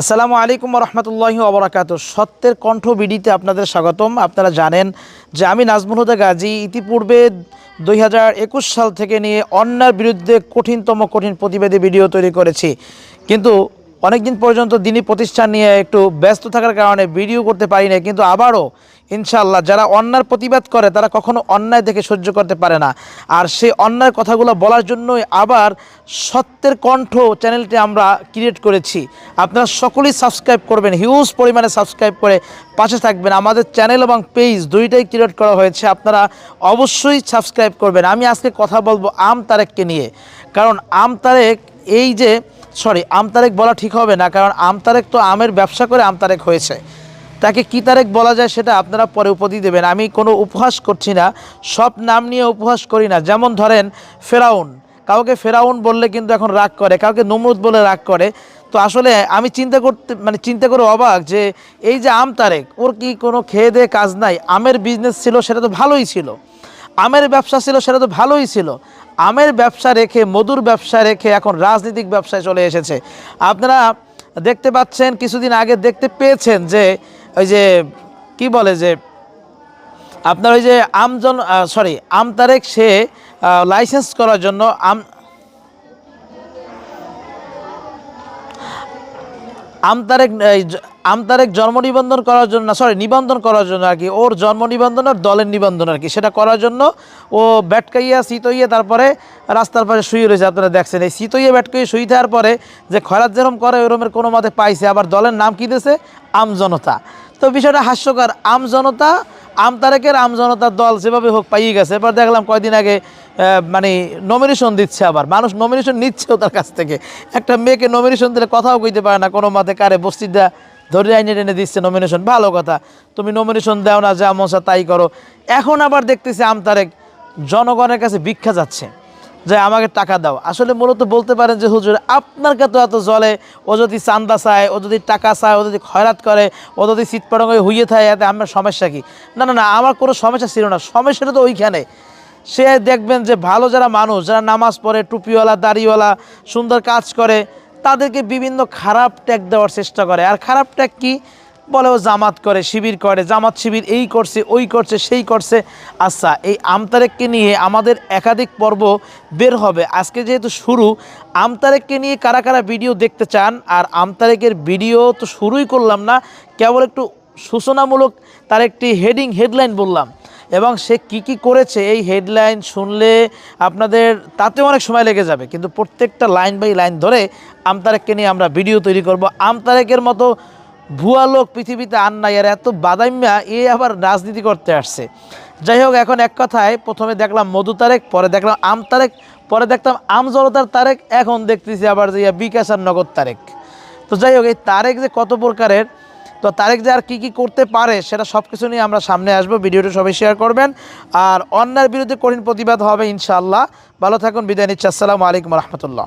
আসসালামু আলাইকুম রহমতুল্লাহি অবরাকাত সত্যের কণ্ঠ বিডিতে আপনাদের স্বাগতম। আপনারা জানেন যে আমি নাজমুল হুদা গাজী ইতিপূর্বে দুই হাজার একুশ সাল থেকে নিয়ে অন্যার বিরুদ্ধে কঠিনতম কঠিন প্রতিবেদী ভিডিও তৈরি করেছি। কিন্তু অনেকদিন পর্যন্ত দিনই প্রতিষ্ঠান নিয়ে একটু ব্যস্ত থাকার কারণে ভিডিও করতে পারি না কিন্তু আবারও ইনশাআল্লাহ যারা অন্যার প্রতিবাদ করে তারা কখনো অন্যায় দেখে সহ্য করতে পারে না। আর সেই অন্যায় কথাগুলো বলার জন্যই আবার সত্যের কণ্ঠ চ্যানেলটি আমরা ক্রিয়েট করেছি। আপনারা সকলেই সাবস্ক্রাইব করবেন হিউজ পরিমাণে সাবস্ক্রাইব করে পাশে থাকবেন। আমাদের চ্যানেল এবং পেজ দুইটাই ক্রিয়েট করা হয়েছে, আপনারা অবশ্যই সাবস্ক্রাইব করবেন। আমি আজকে কথা বলব আম তারেককে নিয়ে। কারণ আম তারেক এই যে সরি, আম তারেক বলা ঠিক হবে না, কারণ আম তারেক তো আমের ব্যবসা করে আম তারেক হয়েছে। তাকে কী তারেক বলা যায় সেটা আপনারা পরে উপাধি দেবেন। আমি কোনো উপহাস করছি না, সব নাম নিয়ে উপহাস করি না। যেমন ধরেন ফেরাউন, কাউকে ফেরাউন বললে কিন্তু এখন রাগ করে, কাউকে নমরুদ বলে রাগ করে। তো আসলে আমি চিন্তা করতে মানে চিন্তা করে অবাক যে এই যে আম তারেক, ওর কি কোনো খেয়ে দেয়ে কাজ নাই? আমের বিজনেস ছিল, সেটা তো ভালোই ছিল। আমের ব্যবসা ছিল, সেটা তো ভালোই ছিল। আমের ব্যবসা রেখে, মধুর ব্যবসা রেখে এখন রাজনৈতিক ব্যবসায় চলে এসেছে। আপনারা দেখতে পাচ্ছেন, কিছুদিন আগে দেখতে পেয়েছেন যে, ওই যে, কি বলে যে, আপনার ওই যে আমজন সরি আমতারেক সে লাইসেন্স করার জন্য আম আমতারেক আমতারেক জন্ম নিবন্ধন করার জন্য, না সরি নিবন্ধন করার জন্য আর কি, ওর জন্ম নিবন্ধন আর দলের নিবন্ধন আর কি, সেটা করার জন্য ও ব্যাটকাইয়া শীতইয়া তারপরে রাস্তার পাশে শুয়ে রয়েছে, আপনারা দেখছেন, এই শীতইয়া ব্যাটকাইয়া শুয়ে থাকার পরে যে খয়রাত যেরকম করে ওরমের কোনো মতে পাইছে, আবার দলের নাম কী দিয়েছে? আমজনতা তো বিষয়টা হাস্যকর আমজনতা আমতারেকের আমজনতার দল যেভাবে হোক পাইয়ে গেছে, এবার দেখলাম কয়দিন আগে মানে নমিনেশন দিচ্ছে আবার। মানুষ নমিনেশন নিচ্ছেও তার কাছ থেকে। একটা মেয়েকে নমিনেশন দিলে কথাও কইতে পারে না, কোনো মতে কারে বস্তিদা ধরে আইনে টেনে দিচ্ছে নমিনেশন ভালো কথা। তুমি নমিনেশন দাও না, যা মশা তাই করো। এখন আবার দেখতেছি আমতারেক জনগণের কাছে ভিক্ষা যাচ্ছে। যে আমাকে টাকা দাও। আসলে মূলত বলতে পারেন যে, হুজুর, আপনার কাছে এত জলে, ও যদি চান্দা চায়, ও যদি টাকা চায়, ও যদি খয়রাত করে, ও যদি হয়ে হুইয়ে থাকে, এতে আমার সমস্যা কি? না না না, আমার কোনো সমস্যা ছিল না। সমস্যাটা তো ওইখানে। সে দেখবেন যে ভালো যারা মানুষ, যারা নামাজ পড়ে, টুপিওয়ালা, দাড়িওয়ালা, সুন্দর কাজ করে, তাদেরকে বিভিন্ন খারাপ ট্যাগ দেওয়ার চেষ্টা করে। আর খারাপ ট্যাগ কি? বলে ও জামাত করে, শিবির করে, জামাত শিবির এই করছে, ওই করছে, সেই করছে। আচ্ছা এই আমতারেককে নিয়ে আমাদের একাধিক পর্ব বের হবে। আজকে যেহেতু শুরু, আমতারেককে নিয়ে কারা কারা ভিডিও দেখতে চান? আর আমতারেকের ভিডিও তো শুরুই করলাম না, কেবল একটু সূচনামূলক তার একটি হেডিং হেডলাইন বললাম। এবং সে কি কি করেছে, এই হেডলাইন শুনলে আপনাদের, তাতেও অনেক সময় লেগে যাবে। কিন্তু প্রত্যেকটা লাইন বাই লাইন ধরে আমতারেককে নিয়ে আমরা ভিডিও তৈরি করব। আমতারেকের মতো ভুয়া লোক পৃথিবীতে আর নাই, আর এত বাদাইম্যা এ আবার রাজনীতি করতে আসছে। যাই হোক, এখন এক কথায়, প্রথমে দেখলাম মধু তারেক, পরে দেখলাম আম তারেক, পরে দেখতাম আম জনতার তারেক, এখন দেখতেছি আবার যে বিকাশ আর নগদ তারেক। তো যাই হোক, এই তারেক যে কত প্রকারের তো তারেক যে আর কী কী করতে পারে সেটা সব কিছু নিয়ে আমরা সামনে আসব। ভিডিওটি সবাই শেয়ার করবেন। আর অন্যার বিরুদ্ধে কঠিন প্রতিবাদ হবে ইনশাআল্লাহ। ভালো থাকুন, বিদায় নিচ্ছি। আসসালামু আলাইকুম রহমতুল্লাহ।